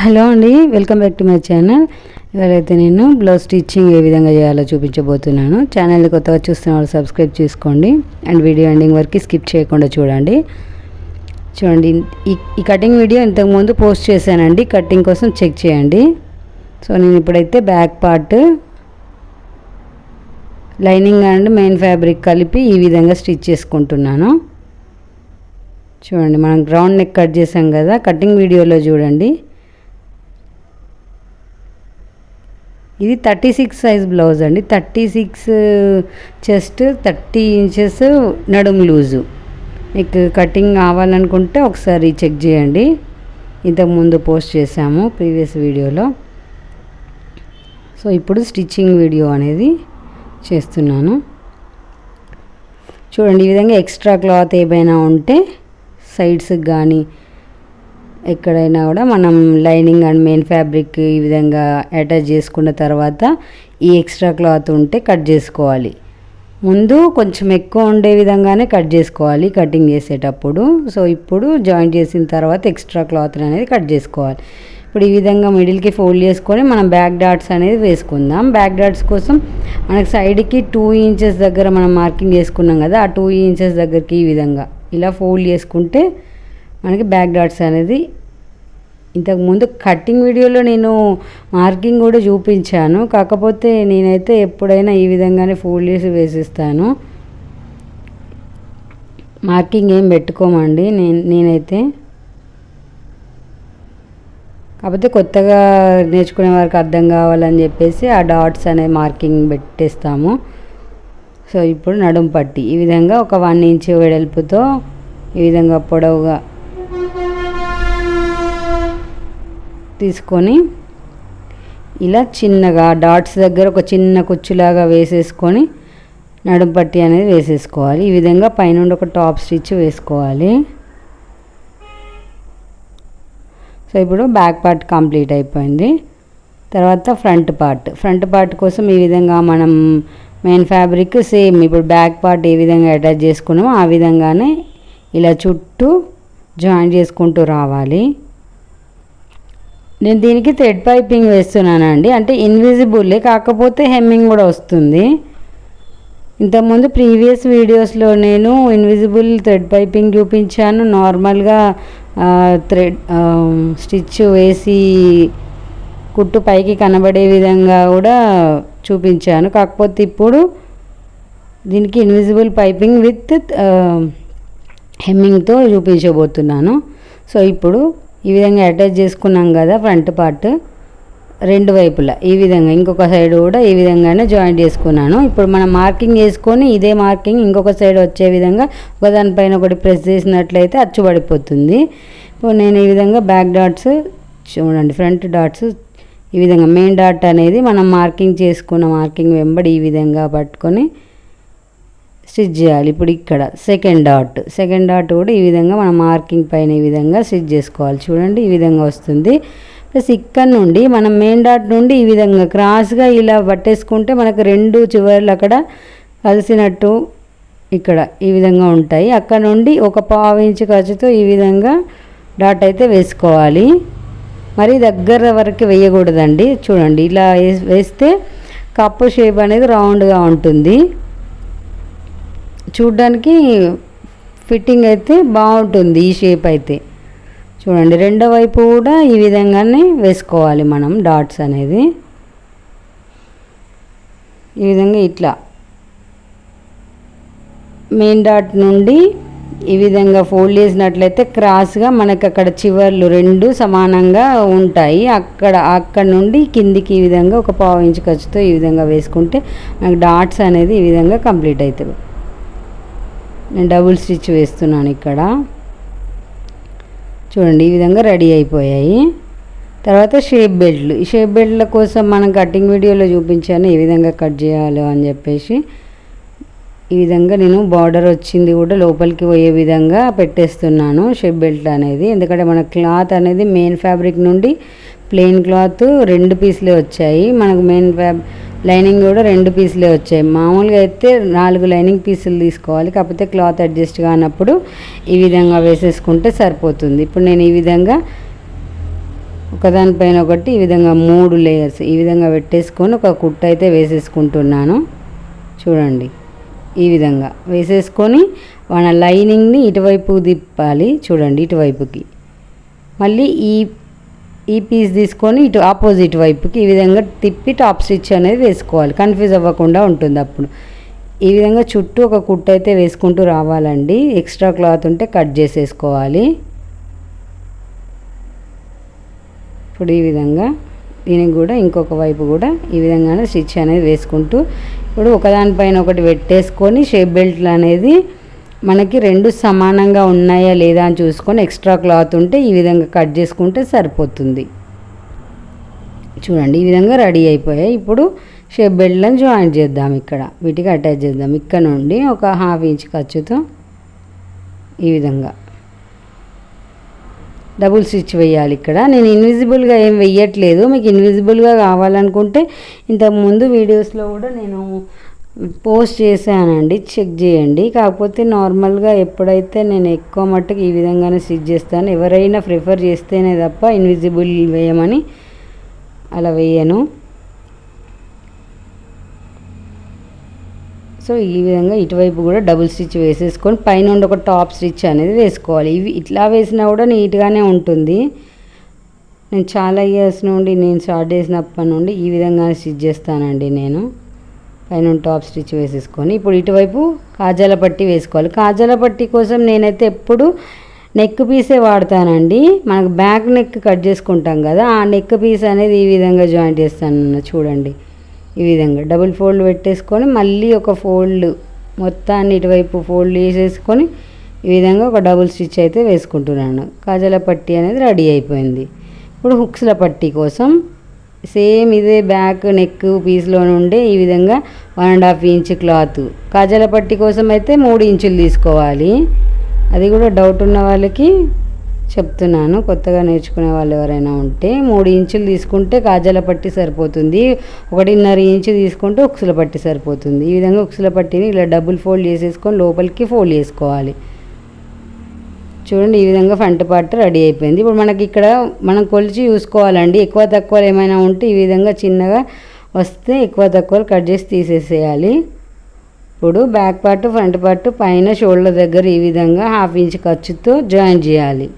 Hello అండి welcome back to my channel. ఇవాళైతే నేను blouse stitching ఏ విధంగా చేయాలో చూపించబోతున్నాను. ఛానల్ని కొత్తగా చూస్తున్న వాళ్ళు సబ్స్క్రైబ్ చేసుకోండి. అండ్ వీడియో ఎండింగ్ వరకు స్కిప్ చేయకుండా చూడండి. చూడండి ఈ ఈ కటింగ్ వీడియో ఇంతకుముందు పోస్ట్ చేశానండి. కటింగ్ కోసం చెక్ చేయండి. సో నేను ఇప్పుడైతే back part lining and main fabric కలిపి ఈ విధంగా స్టిచ్ చేసుకుంటున్నాను. చూడండి మనం గ్రౌండ్ నెక్ కట్ చేసాం కదా కటింగ్ వీడియోలో చూడండి. ఇది థర్టీ సిక్స్ సైజ్ బ్లౌజ్ అండి. Thirty six uh, chest thirty inches నడుము లూజు. మీకు కటింగ్ కావాలనుకుంటే ఒకసారి చెక్ చేయండి. ఇంతకుముందు పోస్ట్ చేశాము ప్రీవియస్ వీడియోలో. సో ఇప్పుడు స్టిచ్చింగ్ వీడియో అనేది చేస్తున్నాను. చూడండి ఈ విధంగా ఎక్స్ట్రా క్లాత్ ఏమైనా ఉంటే సైడ్స్కి కానీ ఎక్కడైనా కూడా మనం లైనింగ్ అండ్ మెయిన్ ఫ్యాబ్రిక్ ఈ విధంగా అటాచ్ చేసుకున్న తర్వాత ఈ ఎక్స్ట్రా క్లాత్ ఉంటే కట్ చేసుకోవాలి. ముందు కొంచెం ఎక్కువ ఉండే విధంగానే కట్ చేసుకోవాలి కటింగ్ చేసేటప్పుడు. సో ఇప్పుడు జాయింట్ చేసిన తర్వాత ఎక్స్ట్రా క్లాత్ అనేది కట్ చేసుకోవాలి. ఇప్పుడు ఈ విధంగా మిడిల్కి ఫోల్డ్ చేసుకొని మనం బ్యాక్ డాట్స్ అనేది వేసుకుందాం. బ్యాక్ డాట్స్ కోసం మనకి సైడ్కి టూ ఇంచెస్ దగ్గర మనం మార్కింగ్ చేసుకున్నాం కదా ఆ టూ ఇంచెస్ దగ్గరికి ఈ విధంగా ఇలా ఫోల్డ్ చేసుకుంటే మనకి బ్యాక్ డాట్స్ అనేది. ఇంతకుముందు కటింగ్ వీడియోలో నేను మార్కింగ్ కూడా చూపించాను. కాకపోతే నేనైతే ఎప్పుడైనా ఈ విధంగానే ఫోల్డ్ చేసి వేసిస్తాను. మార్కింగ్ ఏం పెట్టుకోమండి నేను నేనైతే. కాకపోతే కొత్తగా నేర్చుకునే వారికి అర్థం కావాలని చెప్పేసి ఆ డాట్స్ అనే మార్కింగ్ పెట్టేస్తాము. సో ఇప్పుడు నడుం పట్టి. ఈ విధంగా ఒక వన్ ఇంచ్ వెడల్పుతో ఈ విధంగా పొడవుగా తీసుకొని ఇలా చిన్నగా డాట్స్ దగ్గర ఒక చిన్న కుచ్చులాగా వేసేసుకొని నడుం పట్టి అనేది వేసేసుకోవాలి. ఈ విధంగా పైనుండి ఒక టాప్ స్టిచ్ వేసుకోవాలి. సో ఇప్పుడు బ్యాక్ పార్ట్ కంప్లీట్ అయిపోయింది. తర్వాత ఫ్రంట్ పార్ట్. ఫ్రంట్ పార్ట్ కోసం ఈ విధంగా మనం మెయిన్ ఫ్యాబ్రిక్ సేమ్ ఇప్పుడు బ్యాక్ పార్ట్ ఏ విధంగా అటాచ్ చేసుకున్నామో ఆ విధంగానే ఇలా చుట్టూ జాయిన్ చేసుకుంటూ రావాలి. నేను దీనికి థ్రెడ్ పైపింగ్ వేస్తున్నానండి. అంటే ఇన్విజిబుల్లే కాకపోతే హెమ్మింగ్ కూడా వస్తుంది. ఇంతకుముందు ప్రీవియస్ వీడియోస్లో నేను ఇన్విజిబుల్ థ్రెడ్ పైపింగ్ చూపించాను. నార్మల్గా థ్రెడ్ స్టిచ్ వేసి కుట్టు పైకి కనబడే విధంగా కూడా చూపించాను. కాకపోతే ఇప్పుడు దీనికి ఇన్విజిబుల్ పైపింగ్ విత్ హెమ్మింగ్తో చూపించబోతున్నాను. సో ఇప్పుడు ఈ విధంగా అటాచ్ చేసుకున్నాం కదా ఫ్రంట్ పార్ట్. రెండు వైపులా. ఈ విధంగా. ఇంకొక సైడ్ కూడా ఈ విధంగానే జాయింట్ చేసుకున్నాను. ఇప్పుడు మనం మార్కింగ్ చేసుకొని ఇదే మార్కింగ్ ఇంకొక సైడ్ వచ్చే విధంగా ఒకదానిపైన ఒకటి ప్రెస్ చేసినట్లయితే అచ్చుబడిపోతుంది. ఇప్పుడు నేను ఈ విధంగా బ్యాక్ డాట్స్ చూడండి. ఫ్రంట్ డాట్స్ ఈ విధంగా. మెయిన్ డాట్ అనేది మనం మార్కింగ్ చేసుకున్న మార్కింగ్ వెంబడి ఈ విధంగా పట్టుకొని స్టిచ్ చేయాలి. ఇప్పుడు ఇక్కడ సెకండ్ డాట్ సెకండ్ డాట్ కూడా ఈ విధంగా మనం మార్కింగ్ పైన ఈ విధంగా స్టిచ్ చేసుకోవాలి. చూడండి ఈ విధంగా వస్తుంది. ప్లస్ ఇక్కడ నుండి మనం మెయిన్ డాట్ నుండి ఈ విధంగా క్రాస్గా ఇలా పట్టేసుకుంటే మనకు రెండు చివర్లు అక్కడ కలిసినట్టు ఇక్కడ ఈ విధంగా ఉంటాయి. అక్కడ నుండి ఒక పావు ఇంచు ఖర్చుతో ఈ విధంగా డాట్ అయితే వేసుకోవాలి. మరి దగ్గర వరకు వేయకూడదండి. చూడండి ఇలా వేస్తే కప్పు షేప్ అనేది రౌండ్గా ఉంటుంది. చూడ్డానికి ఫిట్టింగ్ అయితే బాగుంటుంది ఈ షేప్ అయితే. చూడండి రెండో వైపు కూడా ఈ విధంగానే వేసుకోవాలి మనం డాట్స్ అనేది. ఈ విధంగా ఇట్లా. మెయిన్ డాట్ నుండి ఈ విధంగా ఫోల్డ్ చేసినట్లయితే క్రాస్గా మనకు అక్కడ చివర్లు రెండు సమానంగా ఉంటాయి. అక్కడ అక్కడ నుండి కిందికి ఈ విధంగా ఒక పావు ఇంచు ఖర్చుతో ఈ విధంగా వేసుకుంటే మనకు డాట్స్ అనేది ఈ విధంగా కంప్లీట్ అవుతుంది. నేను డబుల్ స్టిచ్ వేస్తున్నాను ఇక్కడ. చూడండి ఈ విధంగా రెడీ అయిపోయాయి. తర్వాత షేప్ బెల్ట్లు. ఈ షేప్ బెల్ట్ల కోసం మనం కటింగ్ వీడియోలో చూపించాను ఏ విధంగా కట్ చేయాలో అని చెప్పేసి. ఈ విధంగా నేను బార్డర్ వచ్చింది కూడా లోపలికి పోయే విధంగా పెట్టేస్తున్నాను షేప్ బెల్ట్ అనేది. ఎందుకంటే మన క్లాత్ అనేది మెయిన్ ఫ్యాబ్రిక్ నుండి ప్లెయిన్ క్లాత్ రెండు పీసులే వచ్చాయి. మనకు మెయిన్ ఫ్యాబ్ లైనింగ్ కూడా రెండు పీసులే వచ్చాయి. మామూలుగా అయితే నాలుగు లైనింగ్ పీసులు తీసుకోవాలి. కాకపోతే క్లాత్ అడ్జస్ట్ కానప్పుడు ఈ విధంగా వేసేసుకుంటే సరిపోతుంది. ఇప్పుడు నేను ఈ విధంగా ఒకదానిపైన ఒకటి ఈ విధంగా మూడు లేయర్స్ ఈ విధంగా పెట్టేసుకొని ఒక కుట్ట అయితే వేసేసుకుంటున్నాను. చూడండి. ఈ విధంగా వేసేసుకొని మన లైనింగ్ని ఇటువైపు తిప్పాలి. చూడండి ఇటువైపుకి. మళ్ళీ ఈ ఈ పీస్ తీసుకొని ఇటు ఆపోజిట్ వైపుకి ఈ విధంగా తిప్పి టాప్ స్టిచ్ అనేది వేసుకోవాలి. కన్ఫ్యూజ్ అవ్వకుండా ఉంటుంది అప్పుడు. ఈ విధంగా చుట్టూ ఒక కుట్టు అయితే వేసుకుంటూ రావాలండి. ఎక్స్ట్రా క్లాత్ ఉంటే కట్ చేసేసుకోవాలి. ఇప్పుడు ఈ విధంగా దీనికి కూడా ఇంకొక వైపు కూడా ఈ విధంగానే స్టిచ్ అనేది వేసుకుంటూ ఇప్పుడు ఒకదానిపైన ఒకటి పెట్టేసుకొని షేప్ బెల్ట్లు అనేది మనకి రెండు సమానంగా ఉన్నాయా లేదా అని చూసుకొని ఎక్స్ట్రా క్లాత్ ఉంటే ఈ విధంగా కట్ చేసుకుంటే సరిపోతుంది. చూడండి ఈ విధంగా రెడీ అయిపోయాయి. ఇప్పుడు షేప్ బెల్ట్లను జాయిన్ చేద్దాం ఇక్కడ. వీటికి అటాచ్ చేద్దాం. ఇక్కడ నుండి ఒక హాఫ్ ఇంచ్ ఖర్చుతో ఈ విధంగా. డబుల్ స్టిచ్ వేయాలి ఇక్కడ. నేను ఇన్విజిబుల్గా ఏం వెయ్యట్లేదు. మీకు ఇన్విజిబుల్గా కావాలనుకుంటే ఇంతకుముందు వీడియోస్లో కూడా నేను పోస్ట్ చేశానండి చెక్ చేయండి. కాకపోతే నార్మల్గా ఎప్పుడైతే నేను ఎక్కువ మట్టుకు ఈ విధంగానే స్టిచ్ చేస్తాను ఎవరైనా ప్రిఫర్ చేస్తేనే తప్ప ఇన్విజిబుల్ వేయమని అలా వేయను. సో ఈ విధంగా ఇటువైపు కూడా డబుల్ స్టిచ్ వేసేసుకొని పైన ఒక టాప్ స్టిచ్ అనేది వేసుకోవాలి. ఇవి ఇట్లా వేసినా కూడా నీట్గానే ఉంటుంది. నేను చాలా ఇయర్స్ నుండి నేను స్టార్ట్ చేసినప్పటి నుండి ఈ విధంగా స్టిచ్ చేస్తానండి నేను. పైన టాప్ స్టిచ్ వేసేసుకొని ఇప్పుడు ఇటువైపు కాజాల పట్టి వేసుకోవాలి. కాజాల పట్టి కోసం నేనైతే ఎప్పుడు నెక్ పీసే వాడతానండి. మనకు బ్యాక్ నెక్ కట్ చేసుకుంటాం కదా ఆ నెక్ పీస్ అనేది ఈ విధంగా జాయింట్ చేస్తాను చూడండి ఈ విధంగా డబుల్ ఫోల్డ్ పెట్టేసుకొని మళ్ళీ ఒక ఫోల్డ్ మొత్తాన్ని ఇటువైపు ఫోల్డ్ చేసేసుకొని ఈ విధంగా ఒక డబుల్ స్టిచ్ అయితే వేసుకుంటున్నాను. కాజల పట్టి అనేది రెడీ అయిపోయింది. ఇప్పుడు హుక్స్ల పట్టి కోసం సేమ్ ఇదే బ్యాక్ నెక్ పీస్లో నుండి ఈ విధంగా one and half inch cloth కాజల పట్టి కోసం అయితే మూడు ఇంచులు తీసుకోవాలి. అది కూడా డౌట్ ఉన్న వాళ్ళకి చెప్తున్నాను. కొత్తగా నేర్చుకునే వాళ్ళు ఎవరైనా ఉంటే మూడు ఇంచులు తీసుకుంటే కాజల పట్టి సరిపోతుంది. ఒకటిన్నర ఇంచు తీసుకుంటే ఉక్సుల పట్టి సరిపోతుంది. ఈ విధంగా ఉక్సుల పట్టిని ఇలా డబుల్ ఫోల్డ్ చేసేసుకొని లోపలికి ఫోల్డ్ చేసుకోవాలి. చూడండి ఈ విధంగా ఫ్రంట్ పార్ట్ రెడీ అయిపోయింది. ఇప్పుడు మనకి ఇక్కడ మనం కొలిచి చూసుకోవాలండి. ఎక్కువ తక్కువలు ఏమైనా ఉంటే ఈ విధంగా చిన్నగా వస్తే ఎక్కువ తక్కువలు కట్ చేసి తీసేసేయాలి. ఇప్పుడు బ్యాక్ పార్ట్ ఫ్రంట్ పార్ట్ పైన షోల్డర్ దగ్గర ఈ విధంగా హాఫ్ ఇంచ్ ఖర్చుతో జాయిన్ చేయాలి.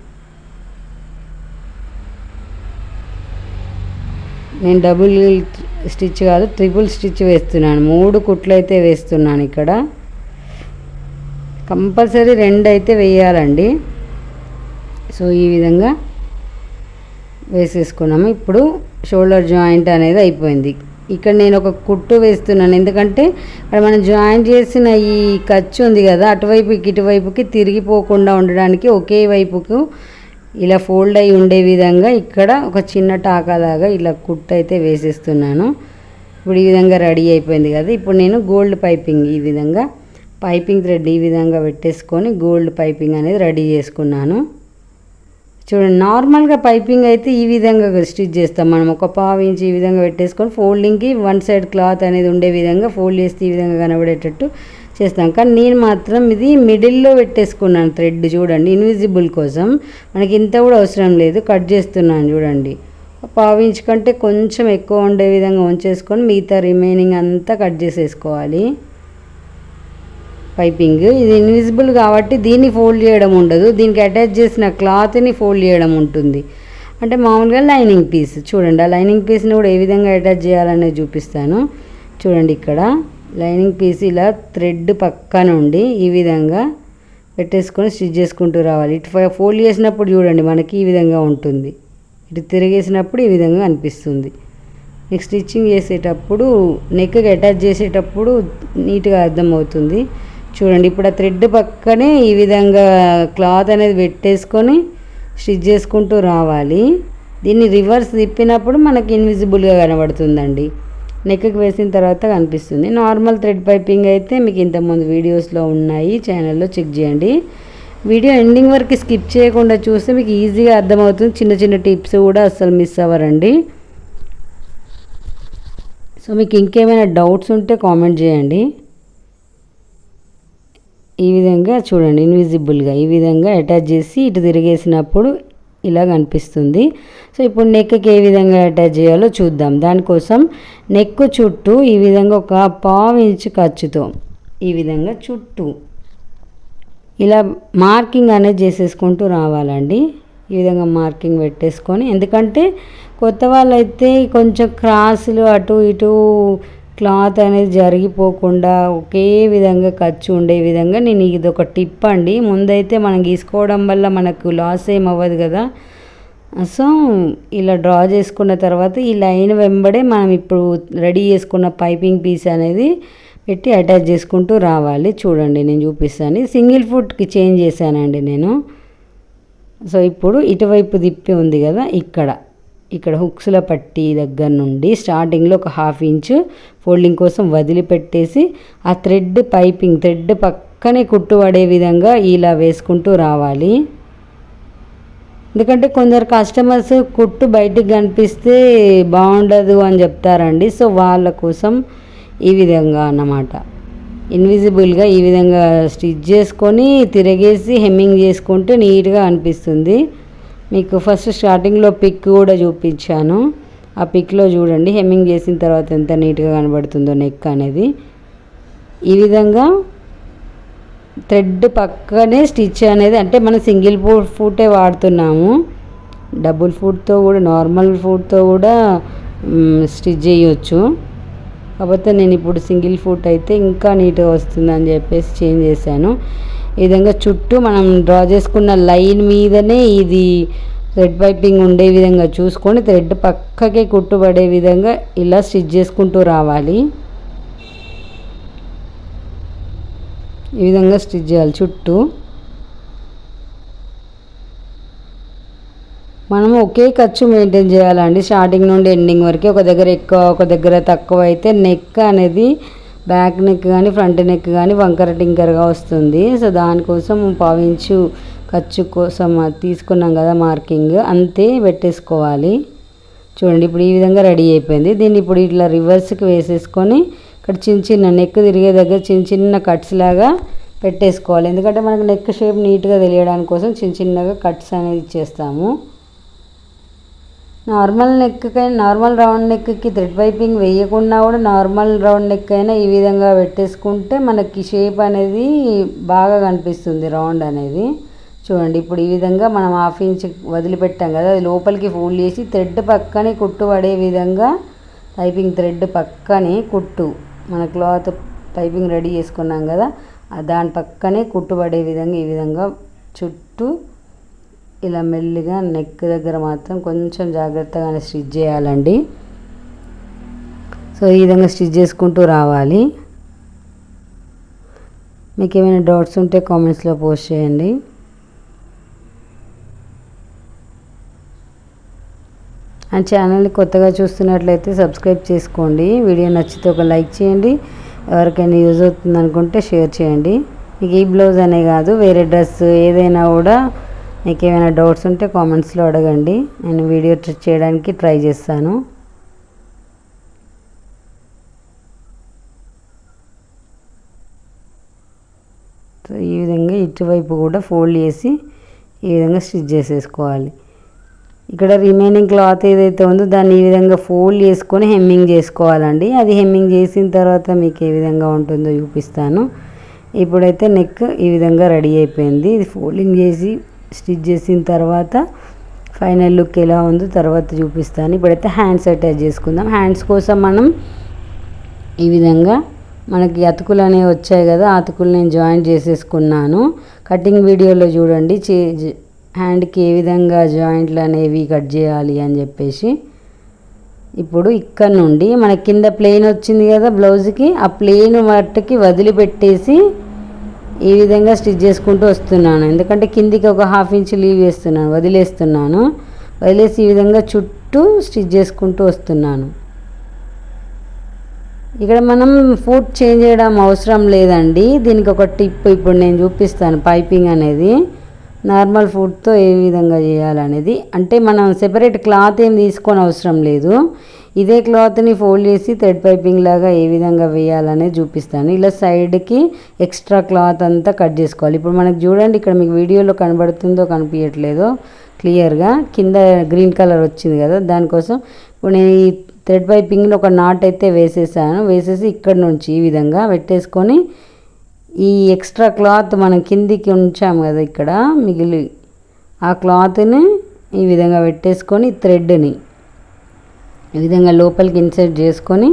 నేను డబుల్ స్టిచ్ కాదు ట్రిపుల్ స్టిచ్ వేస్తున్నాను. మూడు కుట్లు అయితే వేస్తున్నాను ఇక్కడ. కంపల్సరీ రెండు అయితే వేయాలండి. సో ఈ విధంగా వేసేసుకున్నాము. ఇప్పుడు షోల్డర్ జాయింట్ అనేది అయిపోయింది. ఇక్కడ నేను ఒక కుట్టు వేస్తున్నాను. ఎందుకంటే ఇక్కడ మనం జాయిన్ చేసిన ఈ ఖర్చు ఉంది కదా అటువైపుకి ఇటువైపుకి తిరిగిపోకుండా ఉండడానికి ఒకే వైపుకు ఇలా ఫోల్డ్ అయి ఉండే విధంగా ఇక్కడ ఒక చిన్న టాకాలాగా ఇలా కుట్టు అయితే వేసేస్తున్నాను. ఇప్పుడు ఈ విధంగా రెడీ అయిపోయింది కదా. ఇప్పుడు నేను గోల్డ్ పైపింగ్ ఈ విధంగా పైపింగ్ థ్రెడ్ ఈ విధంగా పెట్టేసుకొని గోల్డ్ పైపింగ్ అనేది రెడీ చేసుకున్నాను. చూడండి నార్మల్గా పైపింగ్ అయితే ఈ విధంగా స్టిచ్ చేస్తాం మనం. ఒక పావు ఇంచ్ ఈ విధంగా పెట్టేసుకొని ఫోల్డింగ్కి వన్ సైడ్ క్లాత్ అనేది ఉండే విధంగా ఫోల్డ్ చేస్తే ఈ విధంగా కనబడేటట్టు చేస్తాం. కానీ నేను మాత్రం ఇది మిడిల్లో పెట్టేసుకున్నాను థ్రెడ్ చూడండి ఇన్విజిబుల్ కోసం. మనకి ఇంత కూడా అవసరం లేదు కట్ చేస్తున్నాను చూడండి. పావు ఇంచ్ కంటే కొంచెం ఎక్కువ ఉండే విధంగా ఉంచేసుకొని మిగతా రిమైనింగ్ అంతా కట్ చేసేసుకోవాలి. పైపింగ్. ఇది ఇన్విజిబుల్ కాబట్టి దీన్ని ఫోల్డ్ చేయడం ఉండదు. దీనికి అటాచ్ చేసిన క్లాత్ని ఫోల్డ్ చేయడం ఉంటుంది. అంటే మామూలుగా లైనింగ్ పీస్ చూడండి ఆ లైనింగ్ పీస్ని కూడా ఏ విధంగా అటాచ్ చేయాలనేది చూపిస్తాను. చూడండి ఇక్కడ లైనింగ్ పీస్ ఇలా థ్రెడ్ పక్కన ఉండి ఈ విధంగా పెట్టేసుకొని స్టిచ్ చేసుకుంటూ రావాలి. ఇటు ఫోల్డ్ చేసినప్పుడు చూడండి మనకి ఈ విధంగా ఉంటుంది. ఇటు తిరిగేసినప్పుడు ఈ విధంగా అనిపిస్తుంది. నెక్స్ట్ స్టిచ్చింగ్ చేసేటప్పుడు నెక్కి అటాచ్ చేసేటప్పుడు నీట్గా అర్థమవుతుంది. చూడండి ఇప్పుడు ఆ థ్రెడ్ పక్కనే ఈ విధంగా క్లాత్ అనేది పెట్టేసుకొని స్టిచ్ చేసుకుంటూ రావాలి. దీన్ని రివర్స్ తిప్పినప్పుడు మనకి ఇన్విజిబుల్గా కనబడుతుందండి. నెక్కి వేసిన తర్వాత కనిపిస్తుంది. నార్మల్ థ్రెడ్ పైపింగ్ అయితే మీకు ఇంతకుముందు వీడియోస్లో ఉన్నాయి. ఛానల్లో చెక్ చేయండి. వీడియో ఎండింగ్ వరకు స్కిప్ చేయకుండా చూస్తే మీకు ఈజీగా అర్థమవుతుంది. చిన్న చిన్న టిప్స్ కూడా అస్సలు మిస్ అవ్వరండి. సో మీకు ఇంకేమైనా డౌట్స్ ఉంటే కామెంట్ చేయండి. ఈ విధంగా చూడండి ఇన్విజిబుల్గా ఈ విధంగా అటాచ్ చేసి ఇటు తిరిగేసినప్పుడు ఇలా కనిపిస్తుంది. సో ఇప్పుడు నెక్కి ఏ విధంగా అటాచ్ చేయాలో చూద్దాం. దానికోసం నెక్ చుట్టూ ఈ విధంగా ఒక పావు ఇంచు ఖర్చుతో ఈ విధంగా చుట్టూ ఇలా మార్కింగ్ అనేది చేసేసుకుంటూ రావాలండి. ఈ విధంగా మార్కింగ్ పెట్టేసుకొని ఎందుకంటే కొత్త వాళ్ళైతే కొంచెం క్రాసులు అటు ఇటు క్లాత్ అనేది జరిగిపోకుండా ఒకే విధంగా ఖర్చు ఉండే విధంగా నేను ఇది ఒక టిప్ అండి. ముందైతే మనం గీసుకోవడం వల్ల మనకు లాస్ ఏం అవ్వదు కదా. సో ఇలా డ్రా చేసుకున్న తర్వాత ఈ లైన్ వెంబడే మనం ఇప్పుడు రెడీ చేసుకున్న పైపింగ్ పీస్ అనేది పెట్టి అటాచ్ చేసుకుంటూ రావాలి. చూడండి నేను చూపిస్తాను. సింగిల్ ఫుట్కి చేంజ్ చేశానండి నేను. సో ఇప్పుడు ఇటువైపు దిప్పి ఉంది కదా ఇక్కడ. ఇక్కడ హుక్స్ల పట్టి దగ్గర నుండి స్టార్టింగ్లో ఒక హాఫ్ ఇంచ్ ఫోల్డింగ్ కోసం వదిలిపెట్టేసి ఆ థ్రెడ్ పైపింగ్ థ్రెడ్ పక్కనే కుట్టుబడే విధంగా ఇలా వేసుకుంటూ రావాలి. ఎందుకంటే కొందరు కస్టమర్స్ కుట్టు బయటికి కనిపిస్తే బాగుండదు అని చెప్తారండి. సో వాళ్ళ కోసం ఈ విధంగా అన్నమాట. ఇన్విజిబుల్గా ఈ విధంగా స్టిచ్ చేసుకొని తిరగేసి హెమ్మింగ్ చేసుకుంటే నీట్గా అనిపిస్తుంది. మీకు ఫస్ట్ స్టార్టింగ్లో పిక్ కూడా చూపించాను. ఆ పిక్లో చూడండి హెమ్మింగ్ చేసిన తర్వాత ఎంత నీట్గా కనబడుతుందో నెక్ అనేది. ఈ విధంగా థ్రెడ్ పక్కనే స్టిచ్ అనేది అంటే మనం సింగిల్ ఫుట్ ఫూటే వాడుతున్నాము. డబుల్ ఫుట్తో కూడా నార్మల్ ఫుట్తో కూడా స్టిచ్ చేయొచ్చు. కాకపోతే నేను ఇప్పుడు సింగిల్ ఫుట్ అయితే ఇంకా నీట్గా వస్తుందని చెప్పేసి చేంజ్ చేశాను. ఈ విధంగా చుట్టూ మనం డ్రా చేసుకున్న లైన్ మీదనే ఇది థ్రెడ్ పైపింగ్ ఉండే విధంగా చూసుకొని థ్రెడ్ పక్కకే కుట్టుబడే విధంగా ఇలా స్టిచ్ చేసుకుంటూ రావాలి. ఈ విధంగా స్టిచ్ చేయాలి చుట్టూ. మనము ఒకే ఖర్చు మెయింటైన్ చేయాలండి. స్టార్టింగ్ నుండి ఎండింగ్ వరకు ఒక దగ్గర ఎక్కువ ఒక దగ్గర తక్కువ అయితే నెక్ అనేది బ్యాక్ నెక్ కానీ ఫ్రంట్ నెక్ కానీ వంకర టింకరగా వస్తుంది. సో దానికోసం పావించు ఖర్చు కోసం తీసుకున్నాం కదా మార్కింగ్. అంతే పెట్టేసుకోవాలి. చూడండి ఇప్పుడు ఈ విధంగా రెడీ అయిపోయింది. దీన్ని ఇప్పుడు ఇట్లా రివర్స్కి వేసేసుకొని ఇక్కడ చిన్న చిన్న నెక్ తిరిగే దగ్గర చిన్న చిన్న కట్స్ లాగా పెట్టేసుకోవాలి. ఎందుకంటే మనకు నెక్ షేప్ నీట్గా తెలియడానికి కోసం చిన్న చిన్నగా కట్స్ అనేది ఇచ్చేస్తాము. నార్మల్ నెక్కి నార్మల్ రౌండ్ నెక్కి థ్రెడ్ పైపింగ్ వేయకుండా కూడా నార్మల్ రౌండ్ నెక్ అయినా ఈ విధంగా పెట్టేసుకుంటే మనకి షేప్ అనేది బాగా కనిపిస్తుంది రౌండ్ అనేది. చూడండి ఇప్పుడు ఈ విధంగా మనం హాఫ్ ఇంచ్ వదిలిపెట్టాం కదా అది లోపలికి ఫోల్డ్ చేసి థ్రెడ్ పక్కనే కుట్టు పడే విధంగా పైపింగ్ థ్రెడ్ పక్కనే కుట్టు మన క్లాత్ పైపింగ్ రెడీ చేసుకున్నాం కదా దాని పక్కనే కుట్టుబడే విధంగా ఈ విధంగా చుట్టూ ఇలా మెల్లిగా నెక్ దగ్గర మాత్రం కొంచెం జాగ్రత్తగానే స్టిచ్ చేయాలండి. సో ఈ విధంగా స్టిచ్ చేసుకుంటూ రావాలి. మీకు ఏమైనా డౌట్స్ ఉంటే కామెంట్స్లో పోస్ట్ చేయండి. అండ్ ఛానల్ని కొత్తగా చూస్తున్నట్లయితే సబ్స్క్రైబ్ చేసుకోండి. వీడియో నచ్చితే ఒక లైక్ చేయండి. ఎవరికైనా యూజ్ అవుతుంది అనుకుంటే షేర్ చేయండి. మీకు ఈ బ్లౌజ్ అనే కాదు వేరే డ్రెస్ ఏదైనా కూడా మీకు ఏమైనా డౌట్స్ ఉంటే కామెంట్స్లో అడగండి. నేను వీడియో చేయడానికి ట్రై చేస్తాను. సో ఈ విధంగా ఇటువైపు కూడా ఫోల్డ్ చేసి ఈ విధంగా స్టిచ్ చేసేసుకోవాలి. ఇక్కడ రిమైనింగ్ క్లాత్ ఏదైతే ఉందో దాన్ని ఈ విధంగా ఫోల్డ్ చేసుకొని హెమ్మింగ్ చేసుకోవాలండి. అది హెమ్మింగ్ చేసిన తర్వాత మీకు ఏ విధంగా ఉంటుందో చూపిస్తాను. ఇప్పుడైతే నెక్ ఈ విధంగా రెడీ అయిపోయింది. ఇది ఫోల్డింగ్ చేసి స్టిచ్ చేసిన తర్వాత ఫైనల్ లుక్ ఎలా ఉందో తర్వాత చూపిస్తాను. ఇప్పుడైతే హ్యాండ్స్ అటాచ్ చేసుకుందాం. హ్యాండ్స్ కోసం మనం ఈ విధంగా మనకి అతుకులు అనేవి వచ్చాయి కదా అతుకులు నేను జాయింట్ చేసేసుకున్నాను. కటింగ్ వీడియోలో చూడండి హ్యాండ్కి ఏ విధంగా జాయింట్లు అనేవి కట్ చేయాలి అని చెప్పేసి. ఇప్పుడు ఇక్కడ నుండి మన కింద ప్లెయిన్ వచ్చింది కదా బ్లౌజ్కి ఆ ప్లెయిన్ మట్టుకి వదిలిపెట్టేసి ఈ విధంగా స్టిచ్ చేసుకుంటూ వస్తున్నాను. ఎందుకంటే కిందికి ఒక హాఫ్ ఇంచ్ లీవ్ వేస్తున్నాను వదిలేస్తున్నాను. వదిలేసి ఈ విధంగా చుట్టూ స్టిచ్ చేసుకుంటూ వస్తున్నాను. ఇక్కడ మనం ఫుడ్ చేంజ్ చేయడం అవసరం లేదండి. దీనికి ఒక టిప్ ఇప్పుడు నేను చూపిస్తాను. పైపింగ్ అనేది నార్మల్ ఫుడ్తో ఏ విధంగా చేయాలనేది. అంటే మనం సెపరేట్ క్లాత్ ఏం తీసుకొని అవసరం లేదు. ఇదే క్లాత్ని ఫోల్డ్ చేసి థ్రెడ్ పైపింగ్ లాగా ఏ విధంగా వేయాలనేది చూపిస్తాను. ఇలా సైడ్కి ఎక్స్ట్రా క్లాత్ అంతా కట్ చేసుకోవాలి. ఇప్పుడు మనకు చూడండి ఇక్కడ మీకు వీడియోలో కనబడుతుందో కనిపించట్లేదో క్లియర్గా. కింద గ్రీన్ కలర్ వచ్చింది కదా దానికోసం ఇప్పుడు నేను ఈ థ్రెడ్ పైపింగ్ని ఒక నాట్ అయితే వేసేసాను. వేసేసి ఇక్కడ నుంచి ఈ విధంగా పెట్టేసుకొని ఈ ఎక్స్ట్రా క్లాత్ మనం కిందికి ఉంచాము కదా ఇక్కడ మిగిలి ఆ క్లాత్ని ఈ విధంగా పెట్టేసుకొని థ్రెడ్ని ఈ విధంగా లోపలికి ఇన్సర్ట్ చేసుకొని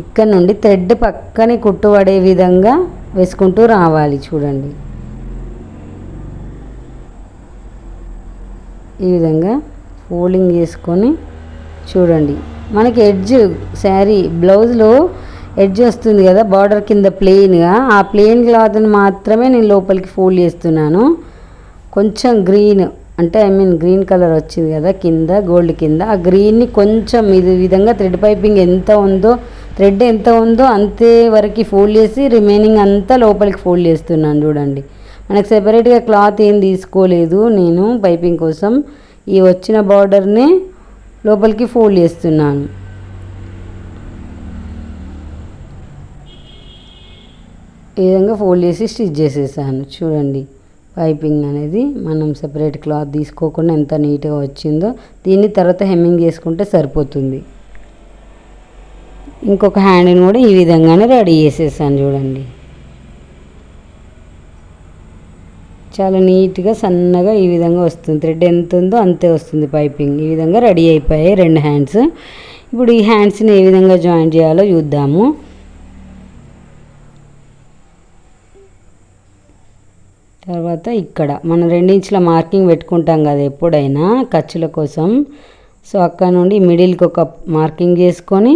ఇక్కడ నుండి థ్రెడ్ పక్కనే కుట్టుబడే విధంగా వేసుకుంటూ రావాలి చూడండి. ఈ విధంగా ఫోల్డింగ్ చేసుకొని చూడండి. మనకి ఎడ్జ్ శారీ బ్లౌజ్లో ఎడ్జ్ వస్తుంది కదా బార్డర్ కింద ప్లెయిన్గా. ఆ ప్లెయిన్ క్లాత్ని మాత్రమే నేను లోపలికి ఫోల్డ్ చేస్తున్నాను. కొంచెం గ్రీన్ అంటే ఐ మీన్ గ్రీన్ కలర్ వచ్చింది కదా కింద గోల్డ్ కింద. ఆ గ్రీన్ని కొంచెం ఇది విధంగా థ్రెడ్ పైపింగ్ ఎంత ఉందో థ్రెడ్ ఎంత ఉందో అంతే వరకు ఫోల్డ్ చేసి రిమైనింగ్ అంతా లోపలికి ఫోల్డ్ చేస్తున్నాను చూడండి. మనకు సెపరేట్గా క్లాత్ ఏం తీసుకోలేదు నేను పైపింగ్ కోసం. ఈ వచ్చిన బార్డర్ని లోపలికి ఫోల్డ్ చేస్తున్నాను. ఈ విధంగా ఫోల్డ్ చేసి స్టిచ్ చేసేసాను చూడండి. పైపింగ్ అనేది మనం సెపరేట్ క్లాత్ తీసుకోకుండా ఎంత నీట్గా వచ్చిందో దీన్ని తర్వాత హెమ్మింగ్ చేసుకుంటే సరిపోతుంది. ఇంకొక హ్యాండ్ని కూడా ఈ విధంగానే రెడీ చేసేసాను చూడండి. చాలా నీట్గా సన్నగా ఈ విధంగా వస్తుంది. థ్రెడ్ ఎంత ఉందో అంతే వస్తుంది పైపింగ్. ఈ విధంగా రెడీ అయిపోయాయి రెండు హ్యాండ్స్ ఇప్పుడు ఈ హ్యాండ్స్ని ఏ విధంగా జాయిన్ చేయాలో చూద్దాము. తర్వాత ఇక్కడ మనం రెండించుల మార్కింగ్ పెట్టుకుంటాం కదా ఎప్పుడైనా ఖర్చుల కోసం. సో అక్కడ నుండి మిడిల్కి ఒక మార్కింగ్ చేసుకొని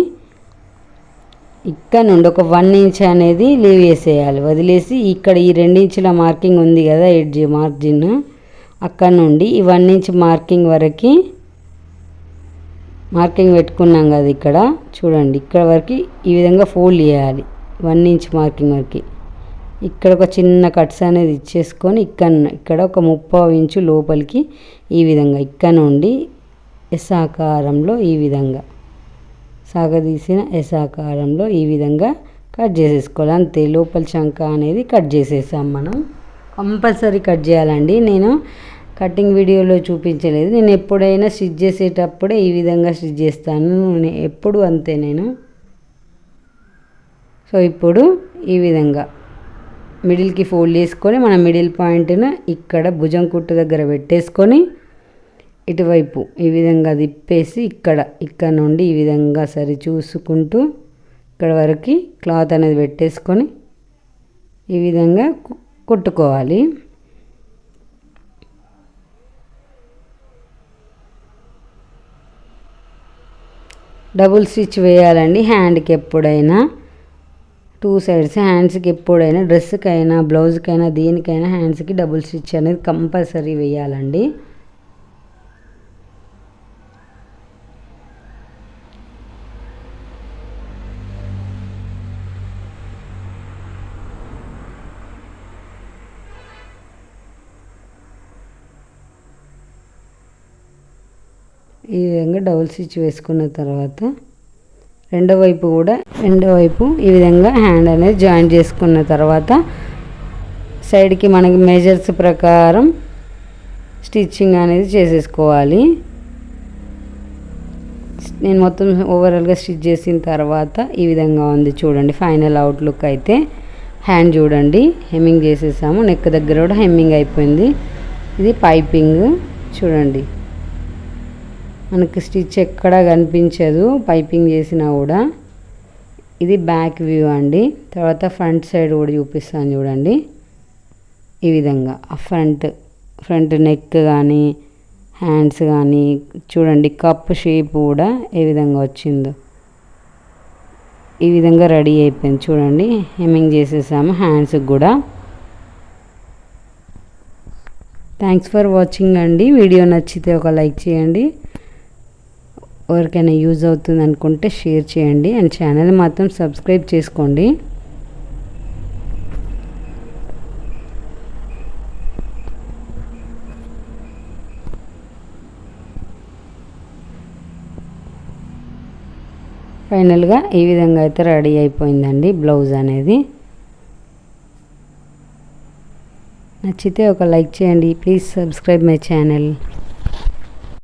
ఇక్కడ నుండి ఒక వన్ ఇంచ్ అనేది లీవ్ చేసేయాలి. వదిలేసి ఇక్కడ ఈ రెండించుల మార్కింగ్ ఉంది కదా ఎడ్జ్ మార్జిన్. అక్కడ నుండి ఈ వన్ ఇంచ్ మార్కింగ్ వరకు మార్కింగ్ పెట్టుకున్నాం కదా ఇక్కడ. చూడండి ఇక్కడ వరకు ఈ విధంగా ఫోల్డ్ చేయాలి. వన్ ఇంచ్ మార్కింగ్ వరకు. ఇక్కడ ఒక చిన్న కట్స్ అనేది ఇచ్చేసుకొని ఇక్కడ ఇక్కడ ఒక ముప్పావు ఇంచు లోపలికి ఈ విధంగా ఇక్కడ నుండి ఎసాకారంలో ఈ విధంగా. సాగదీసిన ఎసాకారంలో ఈ విధంగా కట్ చేసేసుకోవాలి. అంతే లోపల చంక అనేది కట్ చేసేసాం మనం. కంపల్సరీ కట్ చేయాలండి. నేను కటింగ్ వీడియోలో చూపించలేదు. నేను ఎప్పుడైనా స్టిచ్ చేసేటప్పుడే ఈ విధంగా స్టిచ్ చేస్తాను. ఎప్పుడు అంతే నేను. సో ఇప్పుడు ఈ విధంగా. మిడిల్కి ఫోల్డ్ చేసుకొని మన మిడిల్ పాయింట్ను ఇక్కడ భుజం కుట్టు దగ్గర పెట్టేసుకొని ఇటువైపు ఈ విధంగా తిప్పేసి ఇక్కడ ఇక్కడ నుండి ఈ విధంగా సరి చూసుకుంటూ ఇక్కడ వరకు క్లాత్ అనేది పెట్టేసుకొని ఈ విధంగా కుట్టుకోవాలి. డబుల్ స్టిచ్ వేయాలండి హ్యాండ్కి ఎప్పుడైనా. టూ సైడ్స్ హ్యాండ్స్కి ఎప్పుడైనా డ్రెస్కైనా బ్లౌజ్కైనా దేనికైనా హ్యాండ్స్కి డబుల్ స్టిచ్ అనేది కంపల్సరీ వేయాలండి. ఈ విధంగా డబుల్ స్టిచ్ వేసుకున్న తర్వాత రెండో వైపు కూడా రెండో వైపు ఈ విధంగా హ్యాండ్ అనేది జాయిన్ చేసుకున్న తర్వాత సైడ్కి మనకి మెజర్స్ ప్రకారం స్టిచ్చింగ్ అనేది చేసేసుకోవాలి. నేను మొత్తం ఓవరాల్గా స్టిచ్ చేసిన తర్వాత ఈ విధంగా ఉంది చూడండి. ఫైనల్ అవుట్లుక్ అయితే హ్యాండ్ చూడండి. హెమ్మింగ్ చేసేసాము. నెక్ దగ్గర కూడా హెమ్మింగ్ అయిపోయింది. ఇది పైపింగ్ చూడండి. మనకి స్టిచ్ ఎక్కడా కనిపించదు పైపింగ్ చేసినా కూడా. ఇది బ్యాక్ వ్యూ అండి. తర్వాత ఫ్రంట్ సైడ్ కూడా చూపిస్తాను చూడండి. ఈ విధంగా. ఆ ఫ్రంట్ ఫ్రంట్ నెక్ కానీ హ్యాండ్స్ కానీ చూడండి కప్ షేప్ కూడా ఏ విధంగా వచ్చిందో. ఈ విధంగా రెడీ అయిపోయింది చూడండి. హెమ్మింగ్ చేసేసాము హ్యాండ్స్కి కూడా. థ్యాంక్స్ ఫర్ వాచింగ్ అండి. వీడియో నచ్చితే ఒక లైక్ చేయండి. ఎవరికైనా యూజ్ అవుతుంది అనుకుంటే షేర్ చేయండి అండ్ ఛానల్ మాత్రం సబ్స్క్రైబ్ చేసుకోండి. ఫైనల్గా ఈ విధంగా అయితే రెడీ అయిపోయిందండి బ్లౌజ్ అనేది. నచ్చితే ఒక లైక్ చేయండి. Please subscribe my channel.